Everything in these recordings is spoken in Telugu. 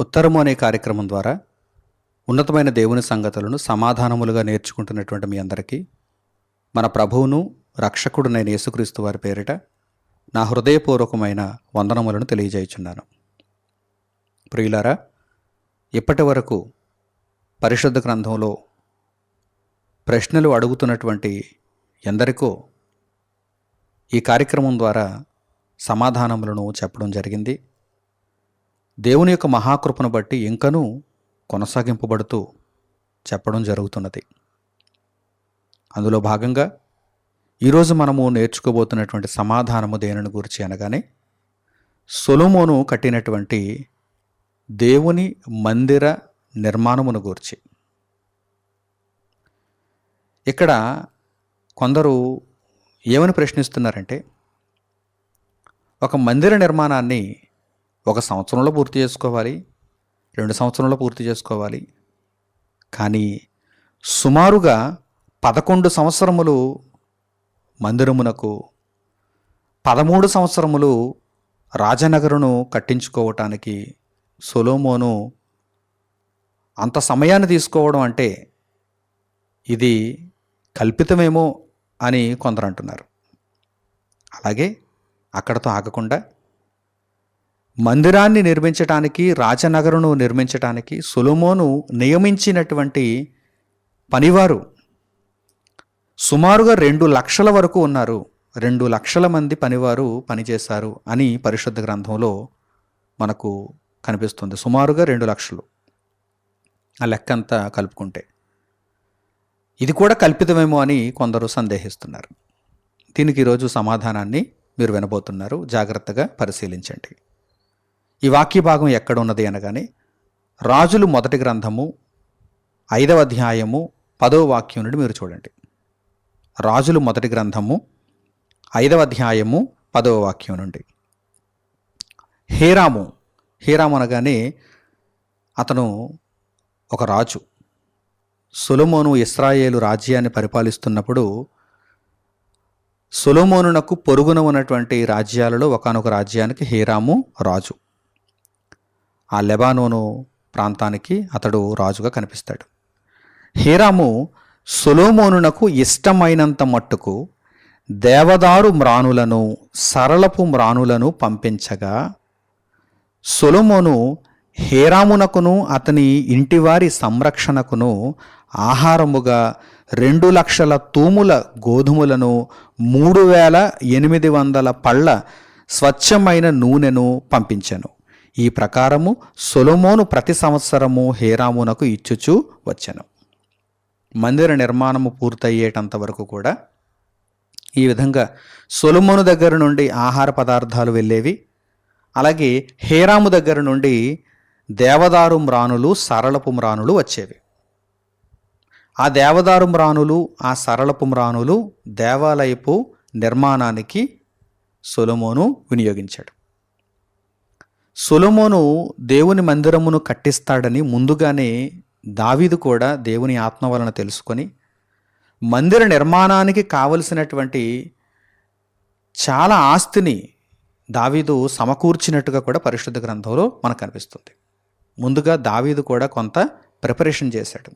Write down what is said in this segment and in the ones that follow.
ఉత్తరము అనే కార్యక్రమం ద్వారా ఉన్నతమైన దేవుని సంగతులను సమాధానములుగా నేర్చుకుంటున్నటువంటి మీ అందరికీ మన ప్రభువును రక్షకుడునైన యేసుక్రీస్తు వారి పేరిట నా హృదయపూర్వకమైన వందనములను తెలియజేయుచున్నాను. ప్రియులారా ఇప్పటి వరకు పరిశుద్ధ గ్రంథంలో ప్రశ్నలు అడుగుతున్నటువంటి ఎందరికో ఈ కార్యక్రమం ద్వారా సమాధానములను చెప్పడం జరిగింది. దేవుని యొక్క మహాకృపను బట్టి ఇంకనూ కొనసాగింపబడుతూ చెప్పడం జరుగుతున్నది. అందులో భాగంగా ఈరోజు మనము నేర్చుకోబోతున్నటువంటి సమాధానము దేనిని గురించి అనగానే సొలోమోను కట్టినటువంటి దేవుని మందిర నిర్మాణమును గురించి. ఇక్కడ కొందరు ఏమని ప్రశ్నిస్తున్నారంటే ఒక మందిర నిర్మాణాన్ని ఒక సంవత్సరంలో పూర్తి చేసుకోవాలి రెండు సంవత్సరంలో పూర్తి చేసుకోవాలి. కానీ సుమారుగా పదకొండు సంవత్సరములు మందిరమునకు పదమూడు సంవత్సరములు రాజనగరును కట్టించుకోవటానికి సొలోమోను అంత సమయాన్ని తీసుకోవడం అంటే ఇది కల్పితమేమో అని కొందరు అంటున్నారు. అలాగే అక్కడతో ఆగకుండా మందిరాన్ని నిర్మించటానికి రాజనగరును నిర్మించటానికి సులోమోను నియమించినటువంటి పనివారు. సుమారుగా రెండు లక్షల వరకు ఉన్నారు. రెండు లక్షల మంది పనివారు పనిచేశారు అని పరిశుద్ధ గ్రంథంలో మనకు కనిపిస్తుంది. సుమారుగా రెండు లక్షలు. ఆ లెక్క అంతా కలుపుకుంటే. ఇది కూడా కల్పితమేమో అని కొందరు సందేహిస్తున్నారు. దీనికి ఈరోజు సమాధానాన్ని మీరు వినబోతున్నారు. జాగ్రత్తగా పరిశీలించండి. ఈ వాక్య భాగం ఎక్కడ ఉన్నది అనగానే రాజులు మొదటి గ్రంథము ఐదవ అధ్యాయము పదవ వాక్యం నుండి మీరు చూడండి. రాజులు మొదటి గ్రంథము ఐదవ అధ్యాయము పదవ వాక్యం నుండి. హేరాము హేరాము అనగానే అతను ఒక రాజు. సులమోను ఇస్రాయేలు రాజ్యాన్ని పరిపాలిస్తున్నప్పుడు సులమోనునకు పొరుగున ఉన్నటువంటి రాజ్యాలలో ఒకనొక రాజ్యానికి హేరాము రాజు. ఆ లెబానోను ప్రాంతానికి అతడు రాజుగా కనిపిస్తాడు. హీరాము సొలోమోనునకు ఇష్టమైనంత మట్టుకు దేవదారు మ్రానులను సరళపు మ్రానులను పంపించగా సొలొమోను హేరామునకును అతని ఇంటివారి సంరక్షణకును ఆహారముగా రెండు లక్షల తూముల గోధుమలను మూడు వేల ఎనిమిది వందల పళ్ళ స్వచ్ఛమైన నూనెను పంపించెను. ఈ ప్రకారము సొలొమోను ప్రతి సంవత్సరము హేరామునకు ఇచ్చుచూ వచ్చెను. మందిర నిర్మాణము పూర్తయ్యేటంత వరకు కూడా ఈ విధంగా సొలొమోను దగ్గర నుండి ఆహార పదార్థాలు వెళ్ళేవి అలాగే హేరాము దగ్గర నుండి దేవదారు మ్రాణులు సరళపు మ్రాణులు వచ్చేవి. ఆ దేవదారు మ్రాణులు ఆ సరళపు మ్రాణులు దేవాలయపు నిర్మాణానికి సొలమోను వినియోగించాడు. సొలొమోను దేవుని మందిరమును కట్టిస్తాడని ముందుగానే దావీదు కూడా దేవుని ఆత్మ వలన తెలుసుకొని మందిర నిర్మాణానికి కావలసినటువంటి చాలా ఆస్తిని దావీదు సమకూర్చినట్టుగా కూడా పరిశుద్ధ గ్రంథంలో మనకు కనిపిస్తుంది. ముందుగా దావీదు కూడా కొంత ప్రిపరేషన్ చేశాడు.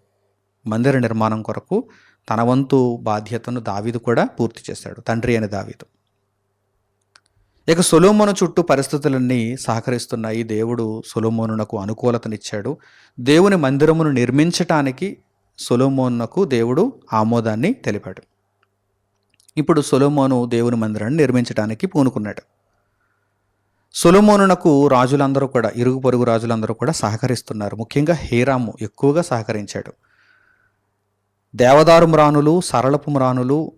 మందిర నిర్మాణం కొరకు తన వంతు బాధ్యతను దావీదు కూడా పూర్తి చేశాడు. తండ్రి అని దావీదు. ఇక సొలోమోను చుట్టూ పరిస్థితులన్నీ సహకరిస్తున్నాయి. దేవుడు సొలోమోనునకు అనుకూలతనిచ్చాడు. దేవుని మందిరమును నిర్మించటానికి సొలోమోనునకు దేవుడు ఆమోదాన్ని తెలిపాడు. ఇప్పుడు సొలోమోను దేవుని మందిరాన్ని నిర్మించడానికి పూనుకున్నాడు. సొలోమోనునకు రాజులందరూ కూడా ఇరుగు పొరుగు రాజులందరూ కూడా సహకరిస్తున్నారు. ముఖ్యంగా హేరాము ఎక్కువగా సహకరించాడు. దేవదారు మ్రానులు సరళపు మ్రానులు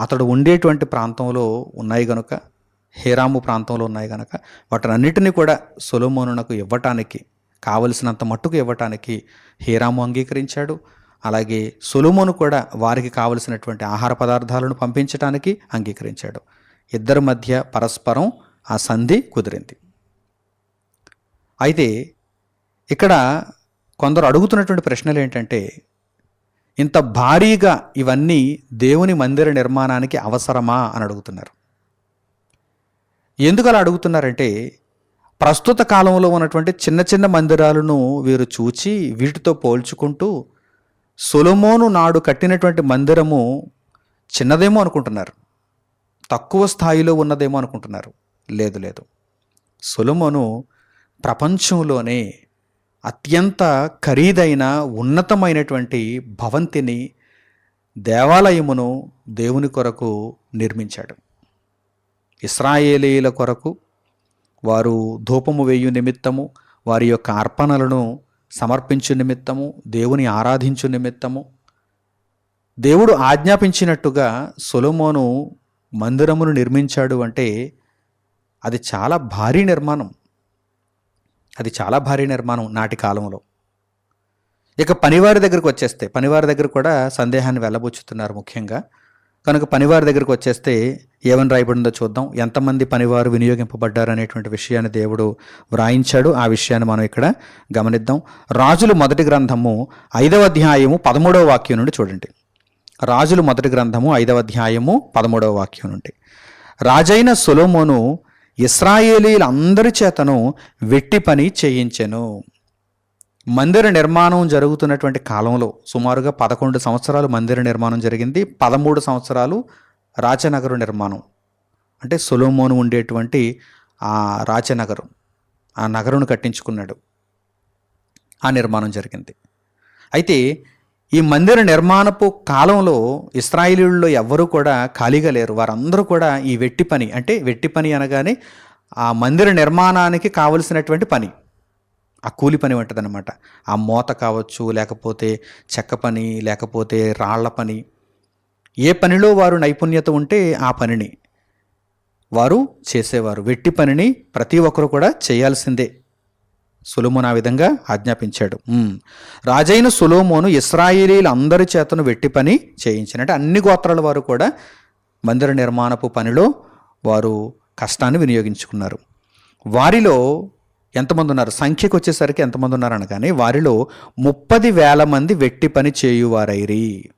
అతడు ఉండేటువంటి ప్రాంతంలో ఉన్నాయి గనుక హేరాము ప్రాంతంలో ఉన్నాయి కనుక వాటన్నిటిని కూడా సొలోమోనునకు ఇవ్వటానికి కావలసినంత మట్టుకు ఇవ్వటానికి హేరాము అంగీకరించాడు. అలాగే సొలోమోను కూడా వారికి కావలసినటువంటి ఆహార పదార్థాలను పంపించడానికి అంగీకరించాడు. ఇద్దరి మధ్య పరస్పరం ఆ సంధి కుదిరింది. అయితే ఇక్కడ కొందరు అడుగుతున్నటువంటి ప్రశ్నలు ఏంటంటే ఇంత భారీగా ఇవన్నీ దేవుని మందిర నిర్మాణానికి అవసరమా అని అడుగుతున్నారు. ఎందుకు అలా అడుగుతున్నారంటే ప్రస్తుత కాలంలో ఉన్నటువంటి చిన్న చిన్న మందిరాలను వీరు చూచి వీటితో పోల్చుకుంటూ సొలమోను నాడు కట్టినటువంటి మందిరము చిన్నదేమో అనుకుంటున్నారు. తక్కువ స్థాయిలో ఉన్నదేమో అనుకుంటున్నారు. లేదు లేదు. సొలమోను ప్రపంచంలోనే అత్యంత ఖరీదైన ఉన్నతమైనటువంటి భవంతిని దేవాలయమును దేవుని కొరకు నిర్మించాడు. ఇస్రాయేలీల కొరకు వారు ధూపము వేయు నిమిత్తము వారి యొక్క అర్పణలను సమర్పించు నిమిత్తము దేవుని ఆరాధించు నిమిత్తము. దేవుడు ఆజ్ఞాపించినట్టుగా సొలమోను మందిరమును నిర్మించాడు అంటే అది చాలా భారీ నిర్మాణం. అది చాలా భారీ నిర్మాణం నాటి కాలంలో. ఇక పనివారి దగ్గరకు వచ్చేస్తే పనివారి దగ్గర కూడా సందేహాన్ని వెళ్ళబుచ్చుతున్నారు ముఖ్యంగా. కనుక పనివారి దగ్గరకు వచ్చేస్తే ఏమని రాయబడిందో చూద్దాం. ఎంతమంది పనివారు వినియోగింపబడ్డారు అనేటువంటి విషయాన్ని దేవుడు వ్రాయించాడు. ఆ విషయాన్ని మనం ఇక్కడ గమనిద్దాం. రాజులు మొదటి గ్రంథము ఐదవ అధ్యాయము పదమూడవ వాక్యం నుండి చూడండి. రాజులు మొదటి గ్రంథము ఐదవ అధ్యాయము పదమూడవ వాక్యం నుండి. రాజైన సొలోమోను ఇస్రాయేలీలందరి చేతను వెట్టి పని చేయించెను. మందిర నిర్మాణం జరుగుతున్నటువంటి కాలంలో సుమారుగా పదకొండు సంవత్సరాలు మందిర నిర్మాణం జరిగింది. పదమూడు సంవత్సరాలు రాచనగరు నిర్మాణం. అంటే సొలోమోను ఉండేటువంటి ఆ రాచనగరం ఆ నగరును కట్టించుకున్నాడు. ఆ నిర్మాణం జరిగింది. అయితే ఈ మందిర నిర్మాణపు కాలంలో ఇస్రాయిలీల్లో ఎవ్వరూ కూడా ఖాళీగా లేరు. వారందరూ కూడా ఈ వెట్టి పని అంటే వెట్టి పని అనగానే ఆ మందిర నిర్మాణానికి కావలసినటువంటి పని. ఆ కూలి పని ఉంటుందన్నమాట ఆ మోత కావచ్చు లేకపోతే చెక్క పని లేకపోతే రాళ్ళ పని. ఏ పనిలో వారు నైపుణ్యత ఉంటే ఆ పనిని వారు చేసేవారు. వెట్టి పనిని ప్రతి ఒక్కరు కూడా చేయాల్సిందే. సులోమోను ఆ విధంగా ఆజ్ఞాపించాడు. రాజైన సులోమోను ఇస్రాయేలీల అందరి చేతను వెట్టి పని చేయించిన అంటే అన్ని గోత్రాల వారు కూడా మందిర నిర్మాణపు పనిలో వారు కష్టాన్ని వినియోగించుకున్నారు. వారిలో ఎంతమంది ఉన్నారు సంఖ్యకు వచ్చేసరికి ఎంతమంది ఉన్నారు అనగానే వారిలో ముప్పది వేల మంది వెట్టి పని చేయువారైరి.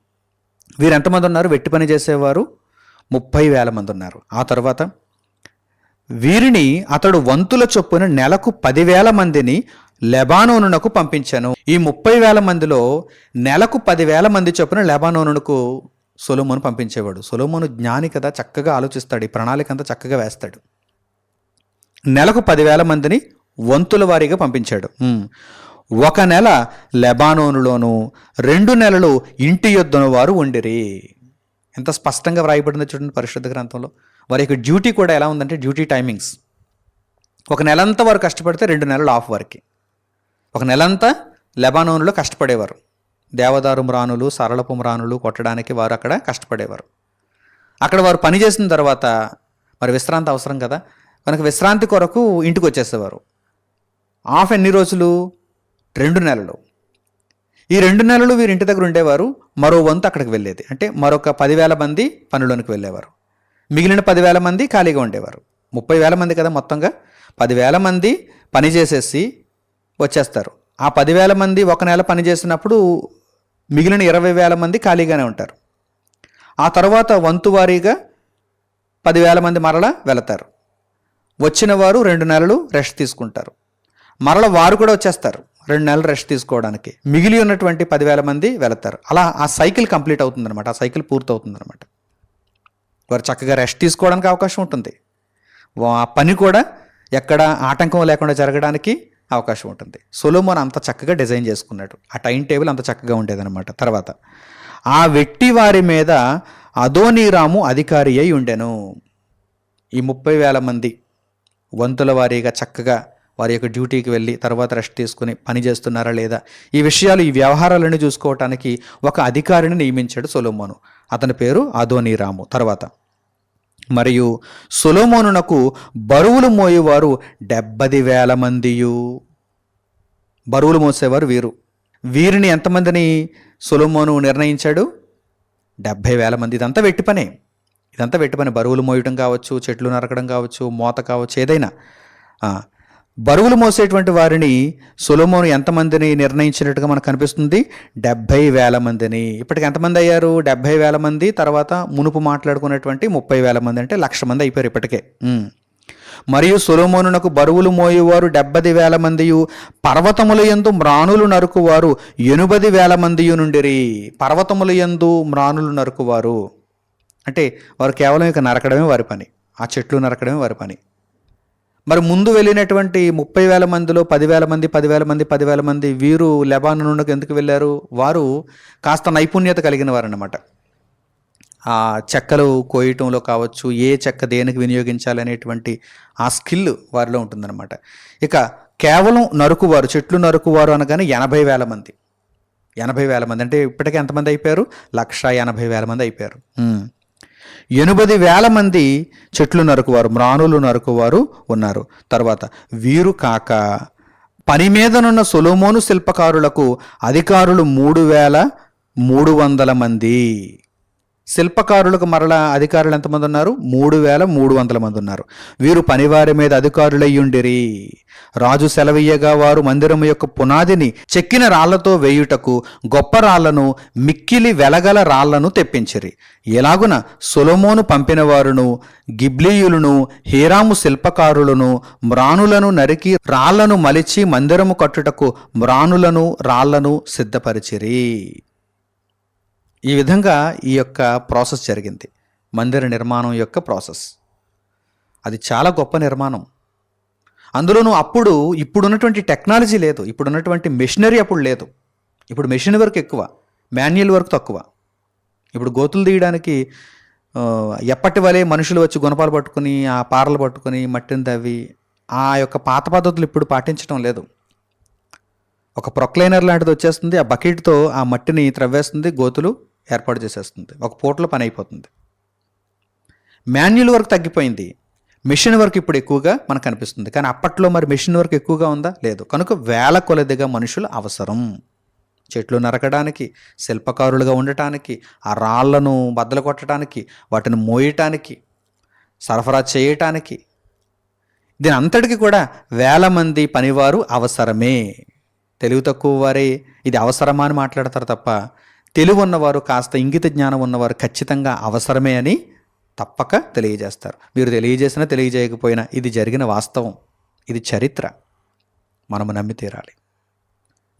వీరు ఎంతమంది ఉన్నారు వెట్టి పని చేసేవారు? ముప్పై వేల మంది ఉన్నారు ఆ తర్వాత వీరిని అతడు వంతుల చొప్పున నెలకు పదివేల మందిని లెబానోనునకు పంపించాను. ఈ ముప్పై వేల మందిలో నెలకు పదివేల మంది చొప్పున లెబానోనునకు సొలోమోను పంపించేవాడు. సొలోమోను జ్ఞాని కదా చక్కగా ఆలోచిస్తాడు. ఈ ప్రణాళిక అంతా చక్కగా వేస్తాడు. నెలకు పదివేల మందిని వంతుల వారీగా పంపించాడు. ఒక నెల లెబానోనులోను రెండు నెలలు ఇంటి యుద్ధను వారు ఉండిరి. ఎంత స్పష్టంగా వ్రాయబడిందో చూడండి పరిశుద్ధ గ్రంథంలో. వారి యొక్క డ్యూటీ కూడా ఎలా ఉందంటే డ్యూటీ టైమింగ్స్. ఒక నెలంతా వారు కష్టపడితే రెండు నెలలు ఆఫ్ వారికి. ఒక నెలంతా లెబానోన్లో కష్టపడేవారు. దేవదారు మ్రానులు సరళపు మ్రానులు కొట్టడానికి వారు అక్కడ కష్టపడేవారు. అక్కడ వారు పని చేసిన తర్వాత మరి విశ్రాంతి అవసరం కదా? కనుక విశ్రాంతి కొరకు ఇంటికి వచ్చేసేవారు. ఆఫ్ ఎన్ని రోజులు? రెండు నెలలు. ఈ రెండు నెలలు వీరి ఇంటి దగ్గర ఉండేవారు. మరో వంతు అక్కడికి వెళ్ళేది. అంటే మరొక పదివేల మంది పనిలోనికి వెళ్ళేవారు. మిగిలిన పదివేల మంది ఖాళీగా ఉండేవారు. ముప్పై వేల మంది కదా మొత్తంగా. పదివేల మంది పని చేసేసి వచ్చేస్తారు. ఆ పదివేల మంది ఒక నెల పని చేసినప్పుడు మిగిలిన ఇరవై వేల మంది ఖాళీగానే ఉంటారు. ఆ తర్వాత వంతు వారీగా పదివేల మంది మరలా వెళతారు. వచ్చిన వారు రెండు నెలలు రెస్ట్ తీసుకుంటారు. మరల వారు కూడా వచ్చేస్తారు. రెండు నెలలు రెస్ట్ తీసుకోవడానికి. మిగిలి ఉన్నటువంటి పదివేల మంది వెళతారు. అలా ఆ సైకిల్ కంప్లీట్ అవుతుందన్నమాట. ఆ సైకిల్ పూర్తవుతుందన్నమాట. వారు చక్కగా రెస్ట్ తీసుకోవడానికి అవకాశం ఉంటుంది. ఆ పని కూడా ఎక్కడ ఆటంకం లేకుండా జరగడానికి అవకాశం ఉంటుంది. సొలోమోన్ అంత చక్కగా డిజైన్ చేసుకున్నాడు. ఆ టైం టేబుల్ అంత చక్కగా ఉండేదన్నమాట. తర్వాత ఆ వెట్టి వారి మీద అదోనీరాము అధికారి అయి ఉండెను. ఈ ముప్పై వేల మంది వంతుల వారీగా చక్కగా వారి యొక్క డ్యూటీకి వెళ్ళి తర్వాత రెస్ట్ తీసుకుని పని చేస్తున్నారా లేదా? ఈ విషయాలు ఈ వ్యవహారాలన్నీ చూసుకోవటానికి ఒక అధికారిని నియమించాడు సొలోమోను. అతని పేరు అదోనీరాము. తర్వాత మరియు సొలోమోనునకు బరువులు మోయేవారు డెబ్బది వేల మందియు. బరువులు మోసేవారు వీరు. వీరిని ఎంతమందిని సొలోమోను నిర్ణయించాడు? డెబ్భై వేల మంది. ఇదంతా వెట్టి పనే. ఇదంతా వెట్టి పని. బరువులు మోయటం కావచ్చు చెట్లు నరకడం కావచ్చు మోత కావచ్చు ఏదైనా. బరువులు మోసేటువంటి వారిని సొలోమోను ఎంతమందిని నిర్ణయించినట్టుగా మనకు కనిపిస్తుంది? డెబ్భై వేల మందిని. ఇప్పటికి ఎంతమంది అయ్యారు? డెబ్భై వేల మంది తర్వాత మునుపు మాట్లాడుకున్నటువంటి ముప్పై వేల మంది అంటే లక్ష మంది అయిపోయారు ఇప్పటికే. మరియు సొలొమోనునకు బరువులు మోయేవారు డెబ్బది వేల మందియు పర్వతముల యందు మ్రాణులు నరుకువారు ఎనుబది వేల మందియు నుండిరి. పర్వతముల యందు మ్రాణులు నరుకువారు. అంటే వారు కేవలం ఇక నరకడమే వారి పని. ఆ చెట్లు నరకడమే వారి పని. మరి ముందు వెళ్ళినటువంటి ముప్పై వేల మందిలో పదివేల మంది పదివేల మంది పదివేల మంది వీరు లెబానోనుకు ఎందుకు వెళ్ళారు? వారు కాస్త నైపుణ్యత కలిగిన వారన్నమాట. ఆ చెక్కలు కోయటంలో కావచ్చు ఏ చెక్క దేనికి వినియోగించాలనేటువంటి ఆ స్కిల్ వారిలో ఉంటుందన్నమాట. ఇక కేవలం నరుకువారు చెట్లు నరుకువారు అనగానే ఎనభై వేల మంది. ఎనభై వేల మంది అంటే ఇప్పటికే ఎంతమంది అయిపోయారు? లక్ష ఎనభై వేల మంది అయిపోయారు. ఎనిమిది వేల మంది చెట్లు నరుకువారు మ్రాణులు నరుకువారు ఉన్నారు. తర్వాత వీరు కాక పని మీదనున్న సొలోమోను శిల్పకారులకు అధికారులు మూడు వేల మూడు వందల మంది. శిల్పకారులకు మరల అధికారులు ఎంతమంది ఉన్నారు? మూడు వేల మూడు వందల మంది ఉన్నారు. వీరు పనివారి మీద అధికారులయ్యుండిరి. రాజు సెలవీయగా వారు మందిరము యొక్క పునాదిని చెక్కిన రాళ్ళతో వేయుటకు గొప్ప రాళ్ళను మిక్కిలి వెలగల రాళ్ళను తెప్పించిరి. ఎలాగున సులమోను పంపిన వారును గిబ్లీయులను హీరాము శిల్పకారులను మ్రాణులను నరికి రాళ్ళను మలిచి మందిరము కట్టుటకు మ్రాణులను రాళ్ళను సిద్ధపరిచిరి. ఈ విధంగా ఈ యొక్క ప్రాసెస్ జరిగింది. మందిర నిర్మాణం యొక్క ప్రాసెస్. అది చాలా గొప్ప నిర్మాణం. అందులోనూ అప్పుడు ఇప్పుడున్నటువంటి టెక్నాలజీ లేదు. ఇప్పుడున్నటువంటి మెషినరీ అప్పుడు లేదు. ఇప్పుడు మెషిన్ వర్క్ ఎక్కువ. మాన్యువల్ వర్క్ తక్కువ. ఇప్పుడు గోతులు తీయడానికి ఎప్పటి వలె మనుషులు వచ్చి గుణపాలు పట్టుకుని ఆ పారలు పట్టుకుని మట్టిని తవ్వి ఆ యొక్క పాత పద్ధతులు ఇప్పుడు పాటించడం లేదు. ఒక ప్రొక్లైనర్ లాంటిది వచ్చేస్తుంది. ఆ బకెట్తో ఆ మట్టిని త్రవ్వేస్తుంది గోతులు. ఏర్పాటు చేసేస్తుంది. ఒక పూటలో పని అయిపోతుంది. మాన్యువల్ వర్క్ తగ్గిపోయింది. మిషన్ వర్క్ ఇప్పుడు ఎక్కువగా మనకు కనిపిస్తుంది కానీ అప్పట్లో మరి మిషన్ వర్క్ ఎక్కువగా ఉందా? లేదు. కనుక వేల కొలదిగా మనుషులు అవసరం. చెట్లు నరకడానికి శిల్పకారులుగా ఉండటానికి ఆ రాళ్ళను బద్దలు కొట్టడానికి వాటిని మోయటానికి సరఫరా చేయటానికి. దీని అంతటికి కూడా వేల మంది పనివారు అవసరమే. తెలివి తక్కువ వారే. ఇది అవసరమా అని మాట్లాడతారు తప్ప తెలివి ఉన్నవారు కాస్త ఇంగిత జ్ఞానం ఉన్నవారు ఖచ్చితంగా అవసరమే అని తప్పక తెలియజేస్తారు. మీరు తెలియజేసినా తెలియజేయకపోయినా ఇది జరిగిన వాస్తవం. ఇది చరిత్ర. మనము నమ్మి తీరాలి.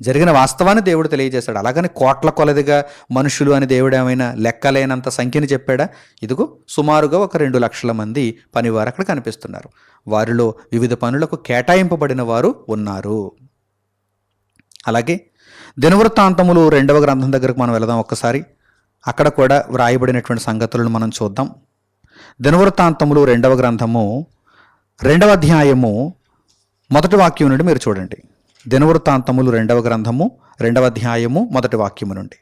జరిగిన వాస్తవాన్ని దేవుడు తెలియజేశాడు. అలాగని కోట్ల కొలదిగా మనుషులు అని దేవుడు ఏమైనా లెక్కలేనంత సంఖ్యని చెప్పాడా? ఇదిగో సుమారుగా ఒక రెండు లక్షల మంది పనివారు అక్కడ కనిపిస్తున్నారు. వారిలో వివిధ పనులకు కేటాయింపబడిన వారు ఉన్నారు. అలాగే దినవృత్తాంతములు రెండవ గ్రంథం దగ్గరకు మనం వెళదాం ఒక్కసారి. అక్కడ కూడా వ్రాయబడినటువంటి సంగతులను మనం చూద్దాం. దినవృత్తాంతములు రెండవ గ్రంథము రెండవ అధ్యాయము మొదటి వాక్యం నుండి మీరు చూడండి. దినవృత్తాంతములు రెండవ గ్రంథము రెండవ అధ్యాయము మొదటి వాక్యము నుండి.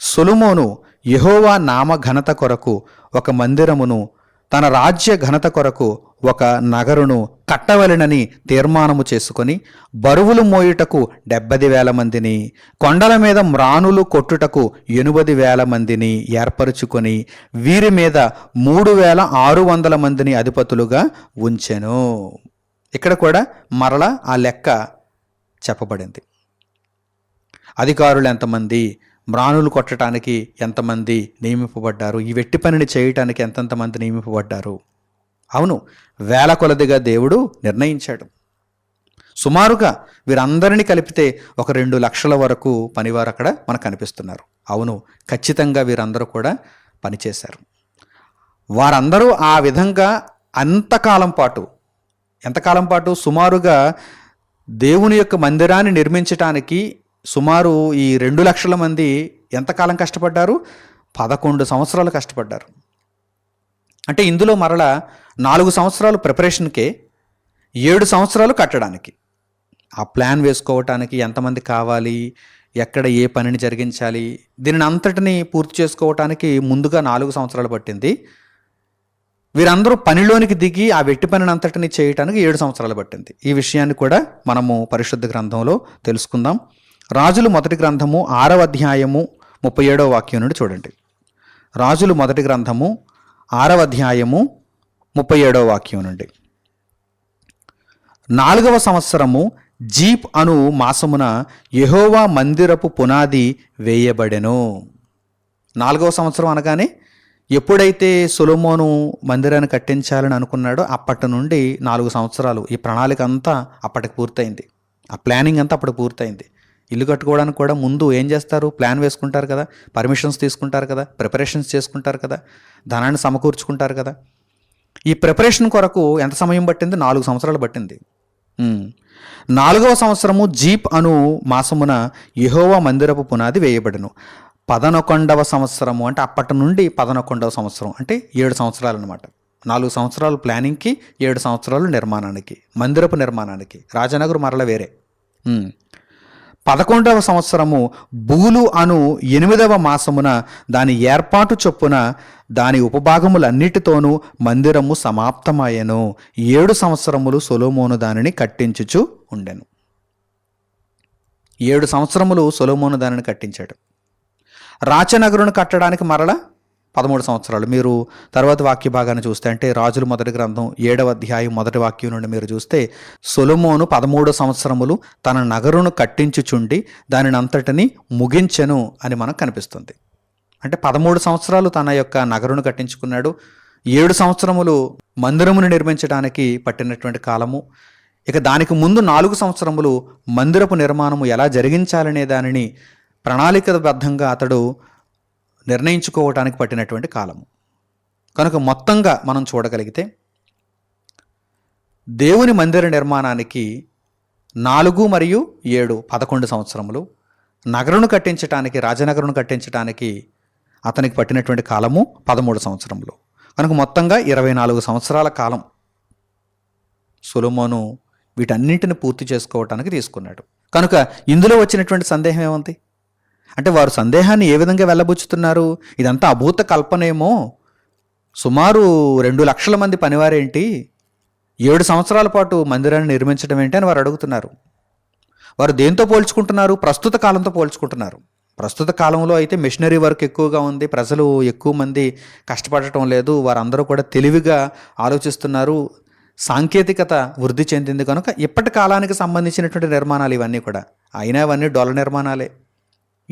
సొలుమోను యహోవా నామ ఘనత కొరకు ఒక మందిరమును తన రాజ్య ఘనత కొరకు ఒక నగరును కట్టవలెనని తీర్మానము చేసుకొని బరువులు మోయుటకు డెబ్బది వేల మందిని కొండల మీద మ్రానులు కొట్టుటకు ఎనుబది వేల మందిని ఏర్పరుచుకొని వీరి మీద మూడు వేల ఆరు వందల మందిని అధిపతులుగా ఉంచెను. ఇక్కడ కూడా మరల ఆ లెక్క చెప్పబడింది. అధికారులు ఎంతమంది? మ్రాణులు కొట్టడానికి ఎంతమంది నియమింపబడ్డారు? ఈ వెట్టి పనిని చేయటానికి ఎంతెంతమంది నియమింపబడ్డారు? అవును వేల కొలదిగా దేవుడు నిర్ణయించాడు. సుమారుగా వీరందరినీ కలిపితే ఒక రెండు లక్షల వరకు పనివారు అక్కడ మనకు కనిపిస్తున్నారు. అవును ఖచ్చితంగా వీరందరూ కూడా పనిచేశారు. వారందరూ ఆ విధంగా అంతకాలం పాటు ఎంతకాలం పాటు? సుమారుగా దేవుని యొక్క మందిరాన్ని నిర్మించటానికి సుమారు ఈ రెండు లక్షల మంది ఎంతకాలం కష్టపడ్డారు? పదకొండు సంవత్సరాలు కష్టపడ్డారు. అంటే ఇందులో మరల నాలుగు సంవత్సరాలు ప్రిపరేషన్కే ఏడు సంవత్సరాలు కట్టడానికి. ఆ ప్లాన్ వేసుకోవటానికి ఎంతమంది కావాలి? ఎక్కడ ఏ పనిని జరిగించాలి? దీనిని అంతటిని పూర్తి చేసుకోవటానికి ముందుగా నాలుగు సంవత్సరాలు పట్టింది. వీరందరూ పనిలోనికి దిగి ఆ వెట్టి పనిని అంతటిని చేయటానికి ఏడు సంవత్సరాలు పట్టింది. ఈ విషయాన్ని కూడా మనము పరిశుద్ధ గ్రంథంలో తెలుసుకుందాం. రాజులు మొదటి గ్రంథము ఆరవ అధ్యాయము ముప్పై ఏడవ వాక్యం నుండి చూడండి. రాజులు మొదటి గ్రంథము ఆరవ అధ్యాయము ముప్పై ఏడవ వాక్యం నుండి. నాలుగవ సంవత్సరము జీప్ అను మాసమున యహోవా మందిరపు పునాది వేయబడెను. నాలుగవ సంవత్సరం అనగానే ఎప్పుడైతే సులమోను మందిరాన్ని కట్టించాలని అనుకున్నాడో అప్పటి నుండి నాలుగు సంవత్సరాలు ఈ ప్రణాళిక అంతా అప్పటికి పూర్తయింది. ఆ ప్లానింగ్ అంతా అప్పటికి పూర్తయింది. ఇల్లు కట్టుకోవడానికి కూడా ముందు ఏం చేస్తారు? ప్లాన్ వేసుకుంటారు కదా. పర్మిషన్స్ తీసుకుంటారు కదా. ప్రిపరేషన్స్ చేసుకుంటారు కదా. ధనాన్ని సమకూర్చుకుంటారు కదా. ఈ ప్రిపరేషన్ కొరకు ఎంత సమయం పట్టింది? నాలుగు సంవత్సరాలు పట్టింది. నాలుగవ సంవత్సరము జీప్ అను మాసమున యహోవ మందిరపు పునాది వేయబడను. పదనొకొండవ సంవత్సరము అంటే అప్పటి నుండి పదనొకొండవ సంవత్సరం అంటే ఏడు సంవత్సరాలు అనమాట నాలుగు సంవత్సరాలు ప్లానింగ్కి ఏడు సంవత్సరాలు నిర్మాణానికి మందిరపు నిర్మాణానికి. రాజనగర్ మరల వేరే. పదకొండవ సంవత్సరము బూలు అను ఎనిమిదవ మాసమున దాని ఏర్పాటు చొప్పున దాని ఉపభాగములన్నిటితోనూ మందిరము సమాప్తమాయెను. ఏడు సంవత్సరములు సొలోమోను దానిని కట్టించుచు ఉండెను. ఏడు సంవత్సరములు సొలోమోను దానిని కట్టించాడు. రాచనగరును కట్టడానికి మరల పదమూడు సంవత్సరాలు. మీరు తర్వాత వాక్య భాగాన్ని చూస్తే అంటే రాజుల మొదటి గ్రంథం ఏడవ అధ్యాయం మొదటి వాక్యం నుండి మీరు చూస్తే సొలమోను పదమూడు సంవత్సరములు తన నగరును కట్టించుచుండి దానిని అంతటిని ముగించెను అని మనకు కనిపిస్తుంది. అంటే పదమూడు సంవత్సరాలు తన యొక్క నగరును కట్టించుకున్నాడు. ఏడు సంవత్సరములు మందిరమును నిర్మించడానికి పట్టినటువంటి కాలము. ఇక దానికి ముందు నాలుగు సంవత్సరములు మందిరపు నిర్మాణము ఎలా జరిగించాలనే దానిని ప్రణాళికబద్ధంగా అతడు నిర్ణయించుకోవటానికి పట్టినటువంటి కాలము. కనుక మొత్తంగా మనం చూడగలిగితే దేవుని మందిర నిర్మాణానికి నాలుగు మరియు ఏడు పదకొండు సంవత్సరములు నగరును కట్టించటానికి రాజనగరును కట్టించటానికి అతనికి పట్టినటువంటి కాలము పదమూడు సంవత్సరములు. కనుక మొత్తంగా ఇరవై నాలుగు సంవత్సరాల కాలం సొలొమోను వీటన్నింటిని పూర్తి చేసుకోవటానికి తీసుకున్నాడు. కనుక ఇందులో వచ్చినటువంటి సందేహం ఏముంది? అంటే వారు సందేహాన్ని ఏ విధంగా వెళ్ళబుచ్చుతున్నారు? ఇదంతా అభూత కల్పనేమో. సుమారు రెండు లక్షల మంది పనివారేంటి? ఏడు సంవత్సరాల పాటు మందిరాన్ని నిర్మించడం ఏంటి అని వారు అడుగుతున్నారు. వారు దేంతో పోల్చుకుంటున్నారు? ప్రస్తుత కాలంతో పోల్చుకుంటున్నారు. ప్రస్తుత కాలంలో అయితే మిషనరీ వర్క్ ఎక్కువగా ఉంది. ప్రజలు ఎక్కువ మంది కష్టపడటం లేదు. వారందరూ కూడా తెలివిగా ఆలోచిస్తున్నారు. సాంకేతికత వృద్ధి చెందింది కనుక ఇప్పటి కాలానికి సంబంధించినటువంటి నిర్మాణాలు ఇవన్నీ కూడా. అయినా ఇవన్నీ డొల నిర్మాణాలే.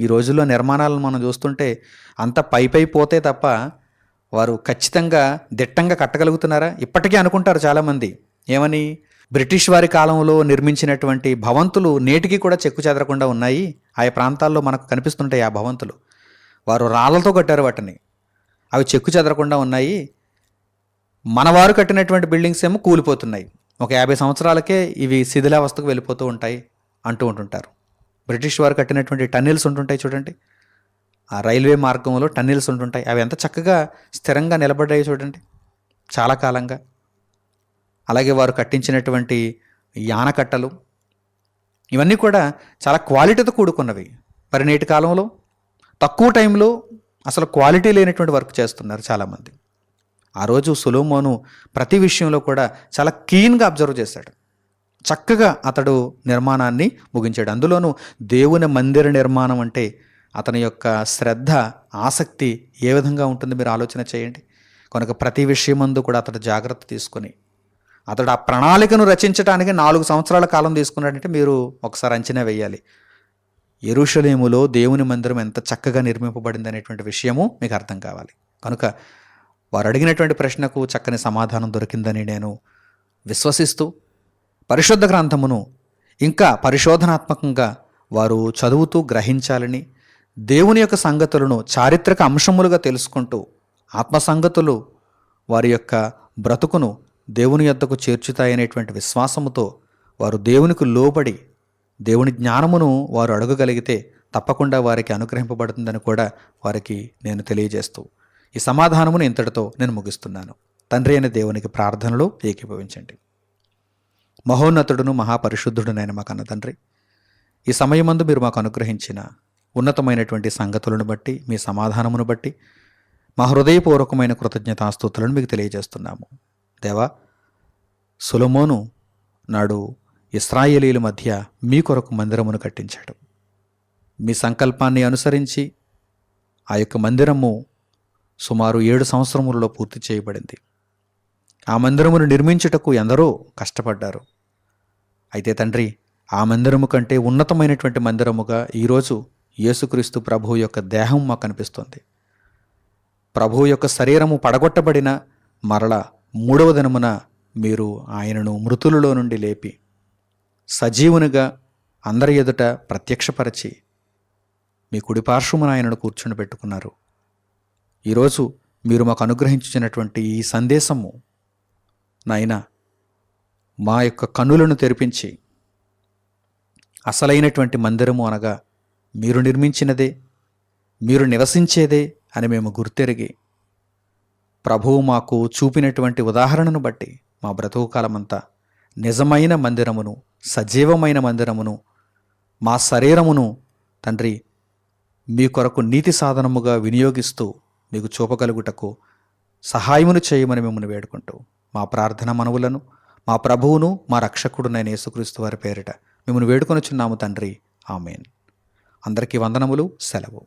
ఈ రోజుల్లో నిర్మాణాలను మనం చూస్తుంటే అంత పై పై పోతే తప్ప వారు ఖచ్చితంగా దిట్టంగా కట్టగలుగుతున్నారా? ఇప్పటికీ అనుకుంటారు చాలామంది. ఏమని? బ్రిటిష్ వారి కాలంలో నిర్మించినటువంటి భవంతులు నేటికి కూడా చెక్కు చెదరకుండా ఉన్నాయి. ఆయా ప్రాంతాల్లో మనకు కనిపిస్తుంటాయి ఆ భవంతులు. వారు రాళ్ళతో కట్టారు వాటిని. అవి చెక్కు చెదరకుండా ఉన్నాయి. మనవారు కట్టినటువంటి బిల్డింగ్స్ ఏమో కూలిపోతున్నాయి. ఒక యాభై సంవత్సరాలకే ఇవి శిథిలావస్థకు వెళ్ళిపోతూ ఉంటాయి అంటూ ఉంటుంటారు. బ్రిటిష్ వారు కట్టినటువంటి టన్నెల్స్ ఉంటుంటాయి చూడండి. ఆ రైల్వే మార్గంలో టన్నెల్స్ ఉంటుంటాయి. అవి ఎంత చక్కగా స్థిరంగా నిలబడ్డాయి చూడండి. చాలా కాలంగా. అలాగే వారు కట్టించినటువంటి యానకట్టలు ఇవన్నీ కూడా చాలా క్వాలిటీతో కూడుకున్నవి. మరి నేటి కాలంలో తక్కువ టైంలో అసలు క్వాలిటీ లేనటువంటి వర్క్ చేస్తున్నారు చాలామంది. ఆ రోజు సులోమోను ప్రతి విషయంలో కూడా చాలా క్లీన్గా అబ్జర్వ్ చేశాడు. చక్కగా అతడు నిర్మాణాన్ని ముగించాడు. అందులోనూ దేవుని మందిర నిర్మాణం అంటే అతని యొక్క శ్రద్ధ ఆసక్తి ఏ విధంగా ఉంటుంది మీరు ఆలోచన చేయండి. కనుక ప్రతి విషయమందు కూడా అతడు జాగ్రత్త తీసుకొని అతడు ఆ ప్రణాళికను రచించడానికి నాలుగు సంవత్సరాల కాలం తీసుకున్నాడంటే మీరు ఒకసారి అంచనా వేయాలి. ఎరుషలేములో దేవుని మందిరం ఎంత చక్కగా నిర్మింపబడింది అనేటువంటి విషయము మీకు అర్థం కావాలి. కనుక వారు అడిగినటువంటి ప్రశ్నకు చక్కని సమాధానం దొరికిందని నేను విశ్వసిస్తూ పరిశుద్ధ గ్రంథమును ఇంకా పరిశోధనాత్మకంగా వారు చదువుతూ గ్రహించాలని దేవుని యొక్క సంగతులను చారిత్రక అంశములుగా తెలుసుకుంటూ ఆత్మ సంగతులు వారి యొక్క బ్రతుకును దేవుని యొద్దకు చేర్చుతాయనేటువంటి విశ్వాసముతో వారు దేవునికి లోబడి దేవుని జ్ఞానమును వారు అడగగలిగితే తప్పకుండా వారికి అనుగ్రహింపబడుతుందని కూడా వారికి నేను తెలియజేస్తూ ఈ సమాధానమును ఇంతటితో నేను ముగిస్తున్నాను. తండ్రి అయిన దేవునికి ప్రార్థనలు ఏకీభవించండి. మహోన్నతుడును మహాపరిశుద్ధుడునైన మా కన్న తండ్రి. ఈ సమయమందు మీరు మాకు అనుగ్రహించిన ఉన్నతమైనటువంటి సంగతులను బట్టి మీ సమాధానమును బట్టి మా హృదయపూర్వకమైన కృతజ్ఞతాస్తుతులను మీకు తెలియజేస్తున్నాము. దేవా సులమోను నాడు ఇస్రాయేలీల మధ్య మీ కొరకు మందిరమును కట్టించాడు. మీ సంకల్పాన్ని అనుసరించి ఆ యొక్క మందిరము సుమారు ఏడు సంవత్సరములలో పూర్తి చేయబడింది. ఆ మందిరమును నిర్మించుటకు ఎందరో కష్టపడ్డారు. అయితే తండ్రి ఆ మందిరము కంటే ఉన్నతమైనటువంటి మందిరముగా ఈరోజు యేసుక్రీస్తు ప్రభు యొక్క దేహం మాకు కనిపిస్తుంది. ప్రభువు యొక్క శరీరము పడగొట్టబడిన మరల మూడవ దినమున మీరు ఆయనను మృతులలో నుండి లేపి సజీవునిగా అందరి ఎదుట ప్రత్యక్షపరచి మీ కుడి పార్శ్వమున ఆయనను కూర్చుని పెట్టుకున్నారు. ఈరోజు మీరు మాకు అనుగ్రహించినటువంటి ఈ సందేశము నాయన మా యొక్క కన్నులను తెరిపించి అసలైనటువంటి మందిరము అనగా మీరు నిర్మించినదే మీరు నివసించేదే అని మేము గుర్తెరిగి ప్రభువు మాకు చూపినటువంటి ఉదాహరణను బట్టి మా బ్రతుకు కాలమంతా నిజమైన మందిరమును సజీవమైన మందిరమును మా శరీరమును తండ్రి మీ కొరకు నీతి సాధనముగా వినియోగిస్తూ మీకు చూపగలుగుటకు సహాయమును చేయమని మిమ్మల్ని వేడుకుంటూ మా ప్రార్థన మనవులను మా ప్రభువును మా రక్షకుడునైన యేసుక్రీస్తు వారి పేరిట మిమ్మల్ని వేడుకొనుచున్నాము తండ్రి. ఆమెన్. అందరికీ వందనములు సెలవు.